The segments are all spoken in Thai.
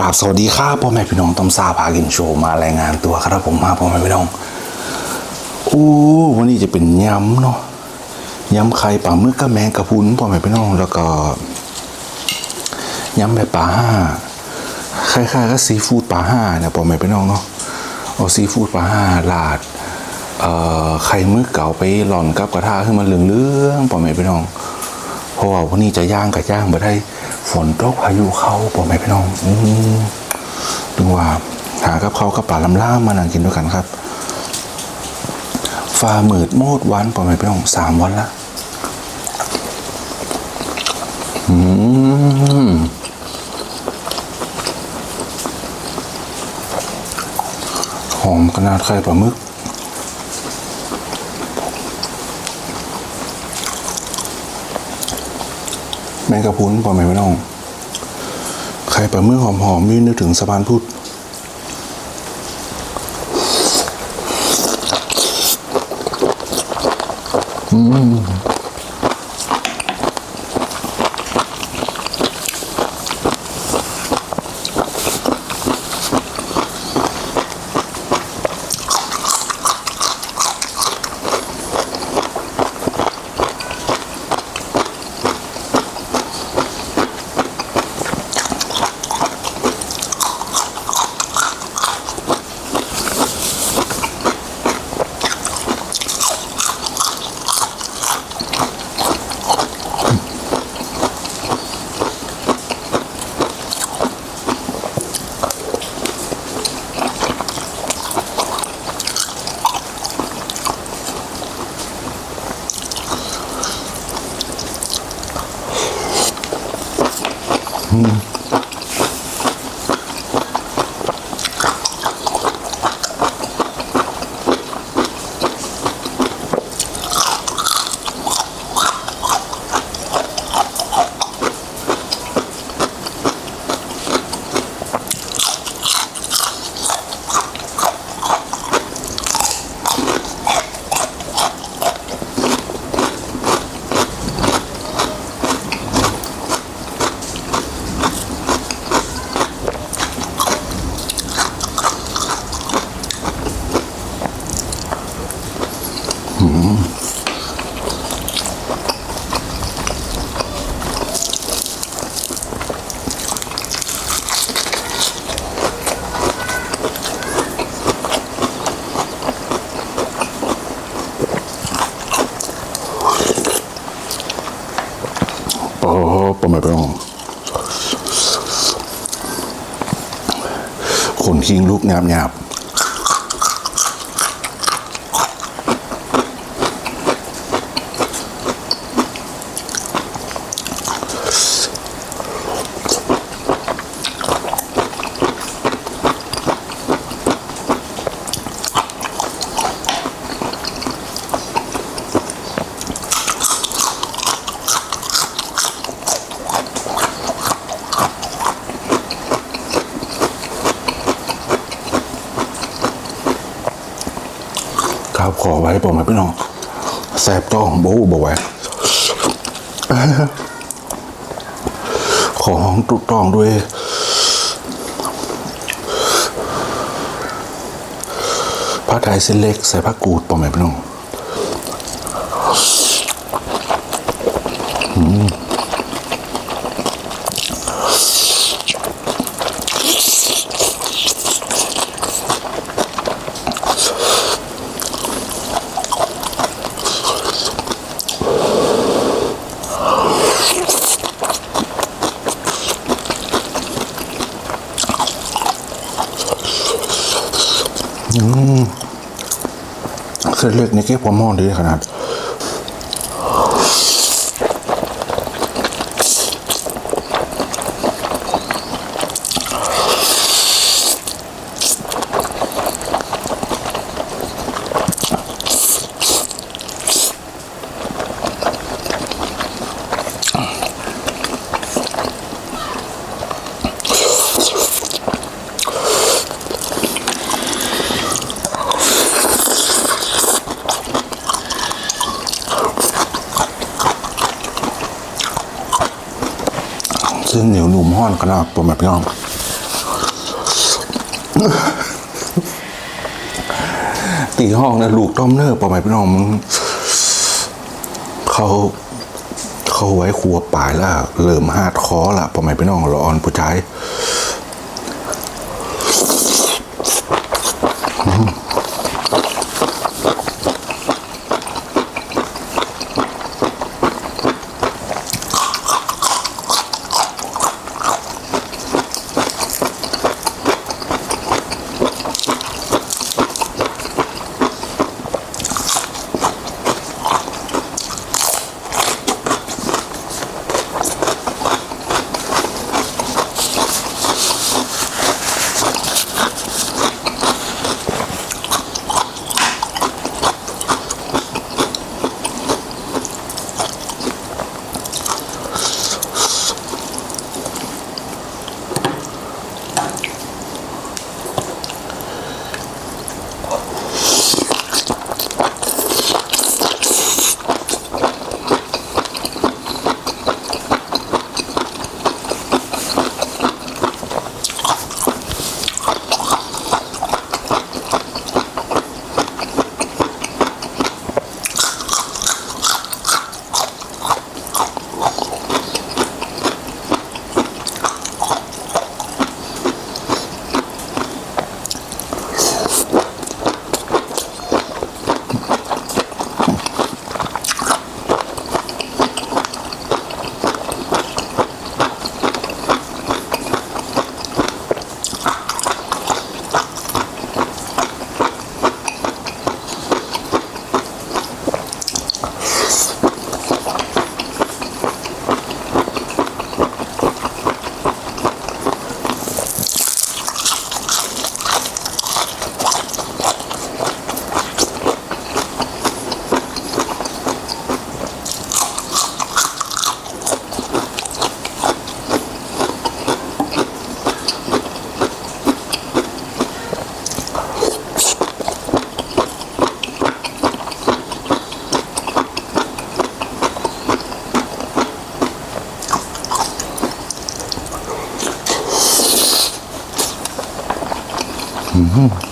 ราบสวัสดีครับพ่อแม่พี่น้องต้อมซาพากินโชว์มารายงานตัวครับผมมาพ่อแม่พี่น้องโอ้วันนี้จะเป็นยำเนาะยำไข่ปลาหมึกกับแมงกระพุนพ่อแม่พี่น้องแล้วก็ยำแบบปลาห้าคล้ายๆกับซีฟู้ดปลาห้าเนี่ยพ่อแม่พี่น้องเนาะเอาซีฟู้ดปลาห้าลาดเอ่อไข่หมึกเก่าไปหล่อนกับกระทะขึ้นมาเหลืองๆพ่อแม่พี่น้อง เพราะว่าวันนี้จะย่างกับย่างมาได้ ฝนตกพายุเข้าพ่อแม่พี่น้องอืมถึงว่าหากับเขากับป่าลำล่ามานั่งกินด้วยกันครับฟ้ามืดโมดวันพ่อแม่พี่น้องสามวันละอืมหอมขนาดไข่ปลาหมึก แมงกะพุนปอแม่ไม่ต้องไข่ปลาเมื่อหอมๆนี่นึกถึงสะพานพุทธโขนคิงลูกหยาบหยาบครับขอไว้ปอแม่พี่น้อง แสบต้องโบ้บอกไว้ของตุกต้องด้วยผ้าไทยเส้นเล็กใส่ผ้ากูดปอมแม่พี่น้อง เส้นเล็กนี่แค่พอหม้อดีขนาด เส้นเหนียวหนุ่มห้อนขนาดปอแม่พี่น้องตีห้องนะลูกต้อมเนอร์ปอไหมพี่น้องมึงเขาเขาไว้ครัวป่ายแล้วเริ่มหาดคอละปอไหมพี่น้องรอออนผู้ชาย うん嗯。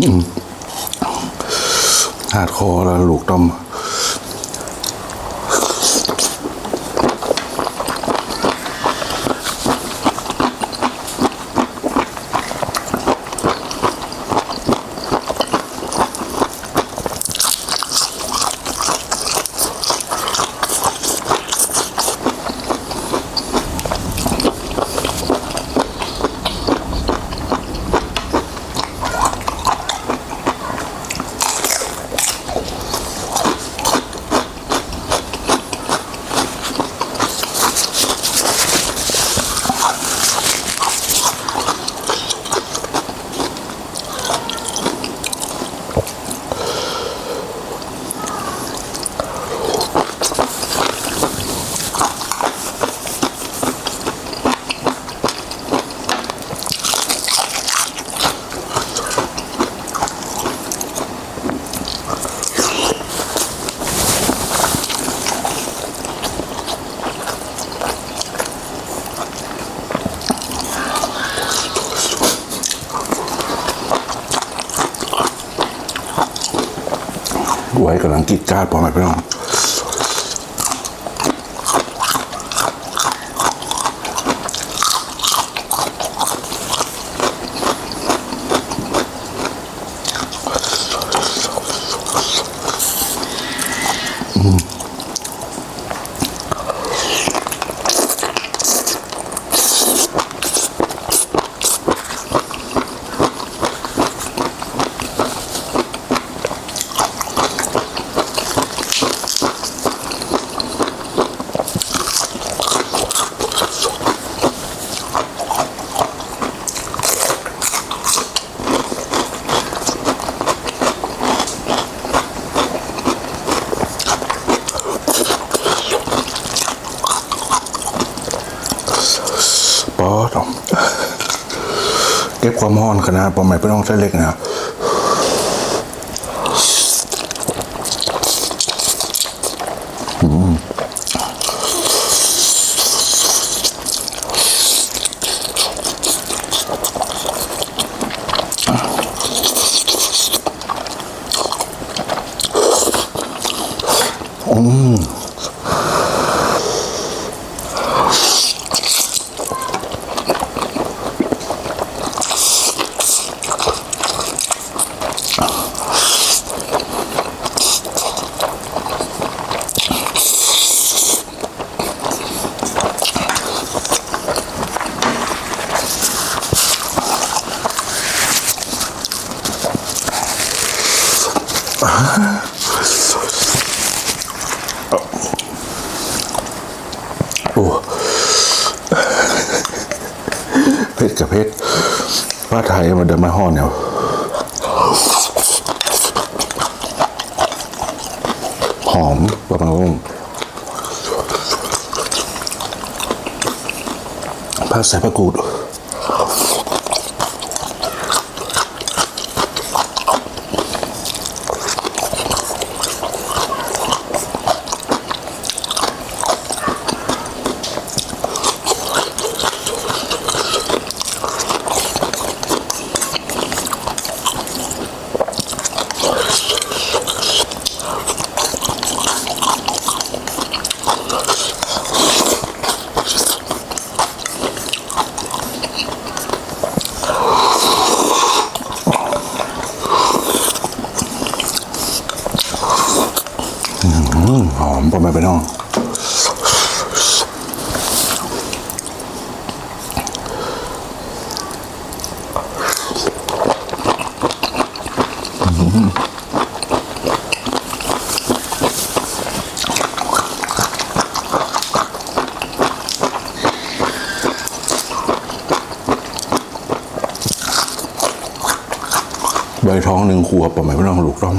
Mm. ขาดคอแล้วลูกต้อม ไว้กำลังกิดการดปอไหมพี่น้อง ก็บความร้อนขนาดปอใหม่พี่น้องใช้เล็กนะ โอ้เผ็ดกับเผ็ดว่าไทยมันเดินมาห่อเนี่ยหอมประมาณว่าผัดใส่ผักกูด ใบท้องหนึ่งขวบประมาณไม่ต้องลูกต้อง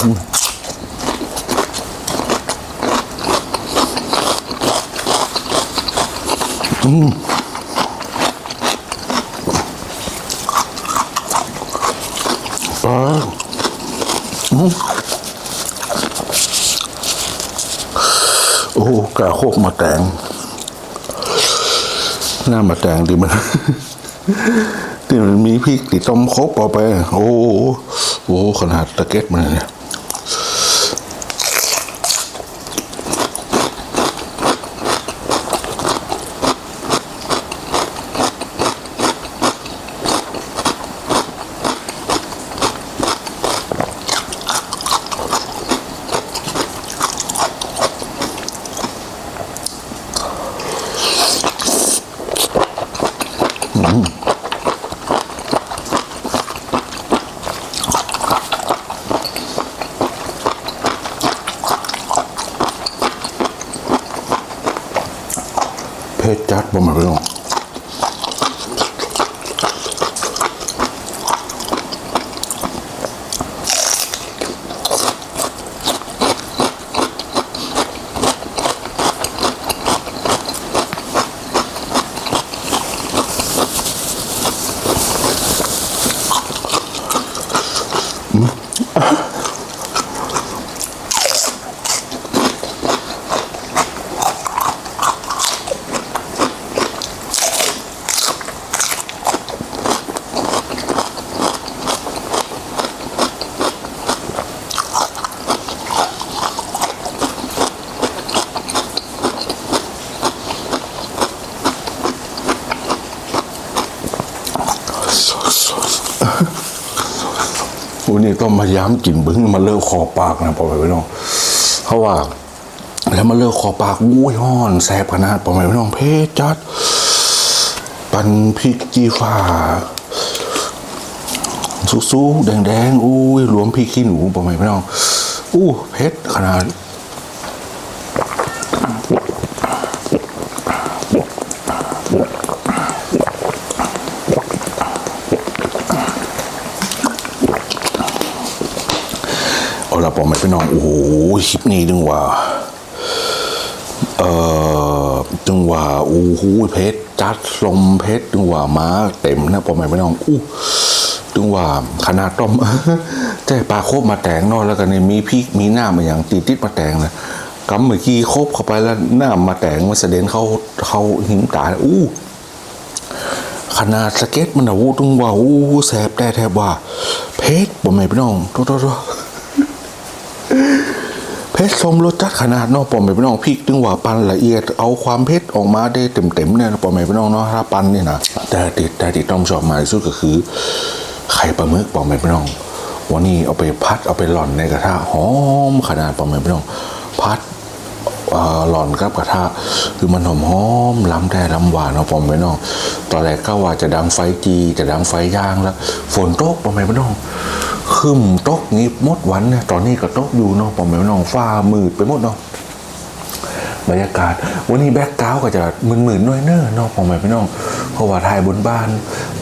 อเอออืมโอ้กรโคกมาแตงหน้ามาแตงดีมันที่มันมีพริกติดต้มครบเอาไป โอ้โหโอ้โหขนาดตะเก็ดมันเนี่ย เพชรจัดบ่มาเรื่องวั นี่ต้องมาย้ำกินบึ้งมาเลิกคอปากนะพ่อแม่ไม่น้องเพราะว่า แล้วมาเลิกคอปากอุ้ยห้อนแสบขนาดพ่อแม่ไม่น้องเพชรจัด ปันพริกจีฟ้าสุกๆแดงๆอุ้ยรวมพริกขี้หนูประมาณไม่น้องอู้เผ็ดขนาด เอาละปอไม่พี่น้อง โอ้โหคลิปนี้ดึงว่า เอ่อดึงว่าโอ้โหเพชรจัดลมเพชรดึงว่าม้าเต็มนะปอไม่พี่น้องอู้ดึงว่าขนาดต้มแต่ปลาโคบมาแตงนอกแล้วกันนี่มีพริกมีหน้ามาอย่างติดติดมาแตงนะกำเมื่อกี้โคบเข้าไปแล้วหน้ามาแตงมันเสด็นเขาเขาหิมตาอู้ขนาดสเก็ตมันอะวูตึงว่าอู้แสบแต่แทบว่า เพชรบ่แม่พี่น้องโทษโทษโทษ เพชรสมรสจัดขนาดเนาะปอมแม่พี่น้องพริกตึงว่าปันละเอียดเอาความเผ็ดออกมาได้เต็มๆเนี่ยปอมแม่พี่น้องเนาะถ้าปันนี่นะแต่ติดแต่ติดต้องชอบมาที่สุดก็คือ ไข่ปลาหมึกปอมแม่พี่น้อง วันนี้เอาไปพัดเอาไปหล่อนในกระทะหอมขนาดปอมแม่พี่น้อง พัดหล่อนกับกระทะคือมันหอมหอมล้ำแต่ล้ำหวานเอาปอมไว้น้องตอนแรกก็ว่าจะดังไฟจีจะดังไฟย่างแล้ว ฝนตกปอมไว้น้อง คึมตกงี้หมดวันเนี่ยตอนนี้ก็ตกอยู่เนาะปอมไว้น้องฟ้ามืดไปหมดเนาะบรรยากาศ วันนี้แบ็กกราวก็จะมึนๆหน้อยเนอะเนาะปอมไว้พี่น้อง เพราะว่าถ่ายบนบ้าน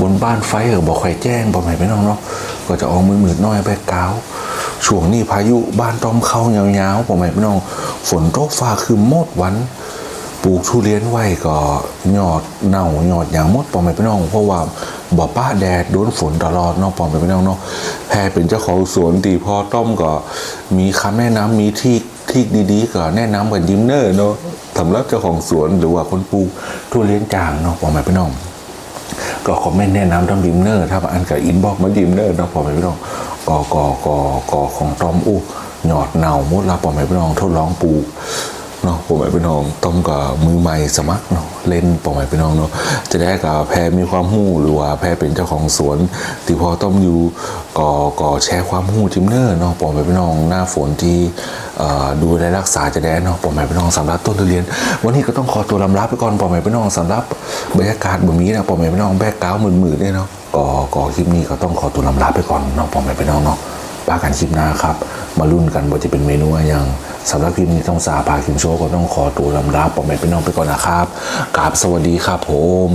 บนบ้านไฟเออบอกใครแจ้งปอมไว้พี่น้องเนาะก็จะออกมืดๆหน้อยแบ็กกราวช่วงนี้พายุบ้านต้อมเข้ายาวๆผมไม่พี่น้อง ฝนตกฟ้าคือหมดวันปลูกทุเรียนไว้ก็ยอดเน่ายอดอย่างหมดปอมไม่พี่น้อง เพราะว่า บ่ป้าแดดโดนฝนตลอดเนาะปอมไม่พี่น้องเนาะแพรเป็นเจ้าของสวนตีพอต้อมก็มีคำแนะนำมีที่ที่ดีๆก็แนะนำกับยิมเนอร์เนาะสำหรับเจ้าของสวนหรือว่าคนปลูกทุเรียนจางเนาะปอมไม่พี่น้องก็คอมเมนต์แนะนำทำดิมเนอร์ถ้าอันกับอินบอกมาดิมเนอร์เนาะปอมไม่ต้องกอกอกอกของตอมอู้หยอดเน่ามุดลาปอมไม่ต้องทดลองปลูก เนาะปอมไม่ต้องต้มกับมือใหม่สมัครเนาะเล่นปอมไม่ต้องเนาะจะได้กับแพรมีความหู้หรือว่าแพรเป็นเจ้าของสวนที่พอต้มอยู่ก่อก่อแชร์ความหู้จิมเนอร์เนาะปอมไม่ต้องหน้าฝนที่ดูแลรักษาจะได้เนาะปอมไม่ต้องสำหรับต้นทุเรียน วันนี้ก็ต้องขอตัวลำลาไปก่อนปอมไม่ต้องสำหรับบรรยากาศแบบนี้นะปอมไม่ต้องแบกก้าวมืดๆเนี่ยเนาะก่อก่อคลิปนี้ก็ต้องขอตัวลำลาไปก่อนเนาะปอมไม่ต้องเนาะปากันคลิปหน้าครับ มาลุ้นกันว่าจะเป็นเมนูอะไรย่างสำหรับคลิปนี้ต้องสาพาคิมโชว์ก็ต้องขอตัวลำลาปอมไม่ต้องไปก่อนนะครับกราบสวัสดีครับผม